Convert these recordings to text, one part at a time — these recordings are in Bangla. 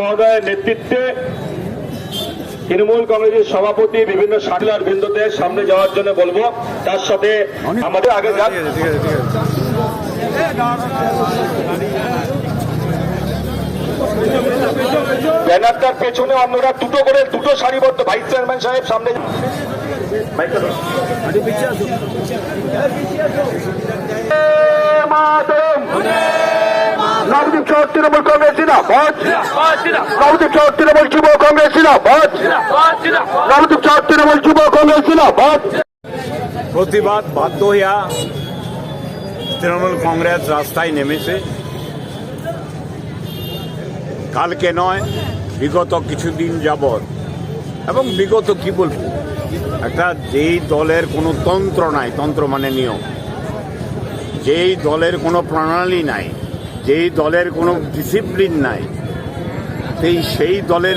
মহোদয়ের নেতৃত্বে তৃণমূল কংগ্রেসের সভাপতি বিভিন্ন সাংলার বৃন্দদের সামনে যাওয়ার জন্য বলব। তার সাথে আমাদের আগে ব্যানারটার পেছনে অন্যরা দুটো করে, দুটো সারিবদ্ধ। ভাইস চেয়ারম্যান সাহেব সামনে। প্রতিবাদ বাধ্য হইয়া তৃণমূল কংগ্রেস রাস্তায় নেমেছে। কালকে নয়, বিগত কিছুদিন যাবৎ। এবং বিগত কি বলব? একটা যেই দলের কোনো তন্ত্র নাই, তন্ত্র মানে নিয়ম। যেই দলের কোনো প্রণালী নাই যেই দলের কোনো ডিসিপ্লিন নাই, সেই সেই দলের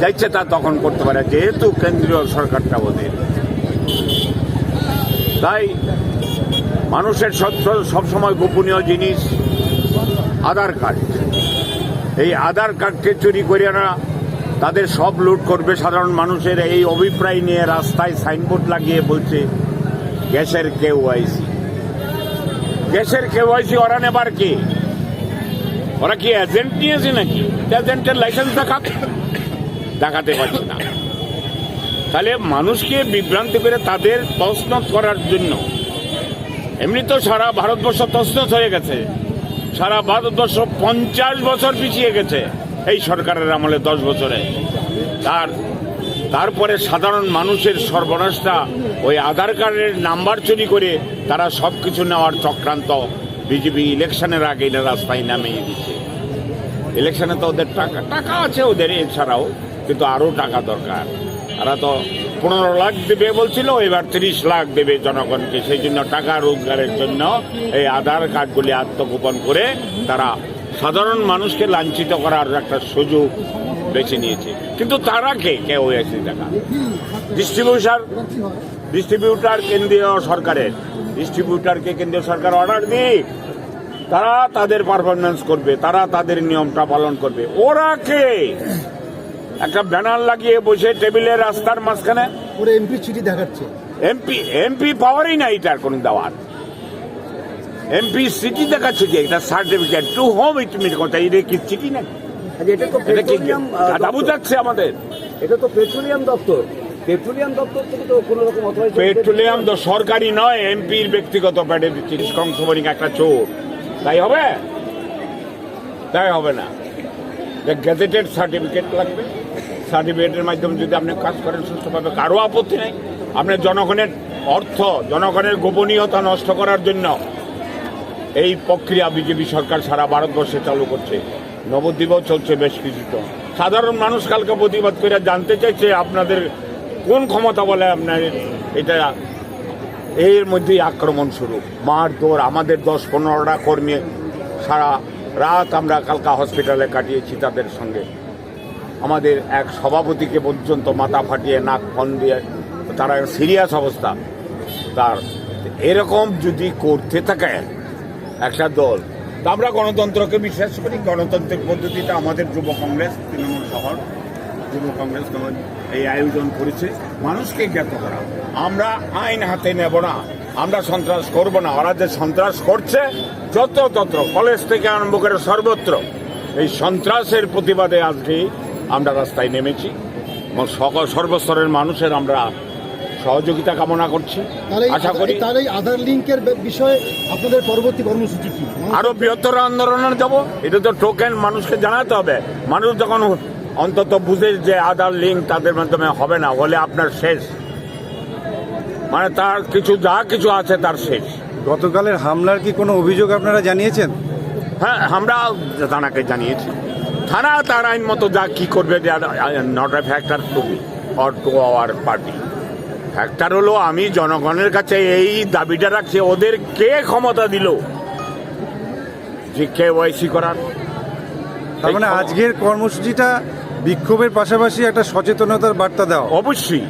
যাইছে তা তখন করতে পারে, যেহেতু কেন্দ্রীয় সরকারটা ওদের তাই মানুষের সব- সবসময় গোপনীয় জিনিস, আধার কার্ড। এই আধার কার্ডকে চুরি করে না তাদের সব লুট করবে। সাধারণ মানুষের এই অভিপ্রায় নিয়ে রাস্তায় সাইনবোর্ড লাগিয়ে বলছে, গ্যাসের কেওয়াইসি। গ্যাসের কেওয়াইসি ওরা নেবার কি? ওরা কি এজেন্ট নিয়েছে নাকি? এজেন্টের লাইসেন্স দেখাক দেখাতে? পারছে না। তাহলে মানুষকে বিভ্রান্ত করে তাদের তছনছ করার জন্য। এমনি তো সারা ভারতবর্ষ তছনছ হয়ে গেছে। সারা ভারতবর্ষ পঞ্চাশ বছর পিছিয়ে গেছে এই সরকারের আমলে দশ বছরে। তার, তারপরে সাধারণ মানুষের সর্বনাশটা ওই আধার কার্ডের নাম্বার চুরি করে তারা সব কিছু নেওয়ার চক্রান্ত বিজেপি ইলেকশনের আগে এরা রাস্তায় নামিয়ে দিচ্ছে ইলেকশনে তো ওদের টাকা টাকা আছে ওদের এছাড়াও, কিন্তু আরও টাকা দরকার। তারা তো পনেরো লাখ দেবে বলছিল, এবার তিরিশ লাখ দেবে জনগণকে। সেই জন্য টাকা রোজগারের জন্য এই আধার কার্ডগুলি আত্মগোপন করে তারা সাধারণ মানুষকে লাঞ্ছিত করার একটা সুযোগ বেছে নিয়েছে। কিন্তু তারা কে? কেউ এসে টাকা ডিস্ট্রিবিউশন ডিস্ট্রিবিউটার কেন্দ্রীয় সরকারের। ডিস্ট্রিবিউটারকে কেন্দ্রীয় সরকার অর্ডার দিক তারা তাদের পারফরমেন্স করবে তারা তাদের নিয়মটা পালন করবে। ওরা কে? একটা ব্যানার লাগিয়ে বসে টেবিলের রাস্তার মাঝখানে। ওরা এমপি চিঠি দেখাচ্ছে। এমপি এমপি পাওয়ারই নাই এটার কোনো দেওয়ার। এমপি সিটি দেখাচ্ছে কি? একটা certificate to whom it meet কথা এটা কি চিঠি নাকি? আচ্ছা, এটা তো এটা। বুঝাচ্ছে আমাদের। এটা তো পেট্রোলিয়াম দপ্তর। পেট্রোলিয়াম তো সরকারি নয়, এমপির ব্যক্তিগত প্যাডে দিচ্ছি কংসবনিক একটা চোর। তাই হবে? তাই হবে না। গ্যাজেটেড সার্টিফিকেট লাগবে। সার্টিফিকেটের মাধ্যমে যদি আপনি কাজ করেন সুস্থভাবে, কারও আপত্তি নেই। আপনি জনগণের অর্থ, জনগণের গোপনীয়তা নষ্ট করার জন্য এই প্রক্রিয়া বিজেপি সরকার সারা ভারতবর্ষে চালু করছে। নবদ্বীপেও চলছে বেশ কিছু তো সাধারণ মানুষ কালকে প্রতিবাদ করে জানতে চাইছে আপনাদের কোন ক্ষমতা বলে আপনার এটা এর মধ্যেই আক্রমণ শুরু। মার দৌড়, আমাদের দশ পনেরোটা কর্মী সারা রাত আমরা কালকা হসপিটালে কাটিয়েছি তাদের সঙ্গে। আমাদের এক সভাপতিকে পর্যন্ত মাথা ফাটিয়ে নাক ফোন দিয়ে তারা সিরিয়াস অবস্থা। তার এরকম যদি করতে থাকে একটা দল, তা আমরা গণতন্ত্রকে বিশ্বাস করি। গণতন্ত্রের পদ্ধতিতে আমাদের যুব কংগ্রেস, তৃণমূল শহর, যুব কংগ্রেস এই আয়োজন করেছে মানুষকে জ্ঞাত করা। আমরা আইন হাতে নেব না আমরা সন্ত্রাস করব না ওরা যে সন্ত্রাস করছে যত তত্র কলেজ থেকে আরম্ভ করে সর্বত্র এই সন্ত্রাসের প্রতিবাদে আজকে আমরা রাস্তায় নেমেছি। এবং সকল সর্বস্তরের মানুষের আমরা সহযোগিতা কামনা করছি। আশা করি তাহলে এই আধার লিঙ্কের বিষয়ে আপনাদের পরবর্তী কর্মসূচি কি? আরও বৃহত্তর আন্দোলনে যাব। এটা তো টোকেন মানুষকে জানাতে হবে। মানুষ যখন অন্তত বুঝে যে আধার লিঙ্ক তাদের মাধ্যমে হবে না হলে আপনার শেষ। মানে তার কিছু যা কিছু আছে তার শেষ। গতকালের হামলার কি কোনো অভিযোগ আপনারা জানিয়েছেন? হ্যাঁ আমরা থানাকে জানিয়েছি। থানা তার আইন মতো যা কি করবে not a factor to or to our party factor হলো আমি জনগণের কাছে এই দাবিটা রাখছি ওদের কে ক্ষমতা দিল? যে কে ওয়াইসি করার? তার মানে আজকের কর্মসূচিটা বিক্ষোভের পাশাপাশি একটা সচেতনতার বার্তা দেওয়া অবশ্যই।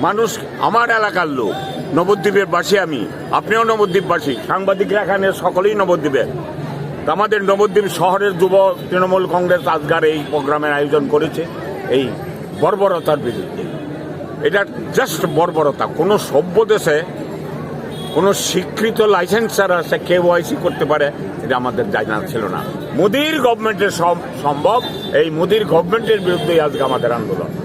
মানুষ আমার এলাকার লোক, নবদ্বীপের বাসী আমি। আপনিও নবদ্বীপবাসী, সাংবাদিকরা এখানে সকলেই নবদ্বীপের। আমাদের নবদ্বীপ শহরের যুব তৃণমূল কংগ্রেস আজগার এই প্রোগ্রামের আয়োজন করেছে, এই বর্বরতার বিরুদ্ধে। এটা জাস্ট বর্বরতা। কোনো সভ্য দেশে কোনো স্বীকৃত লাইসেন্স ছাড়া সে কেওয়াইসি করতে পারে, এটা আমাদের জানা ছিল না। মোদির গভর্নমেন্টের সম- সম্ভব। এই মোদির গভর্নমেন্টের বিরুদ্ধেই আজকে আমাদের আন্দোলন।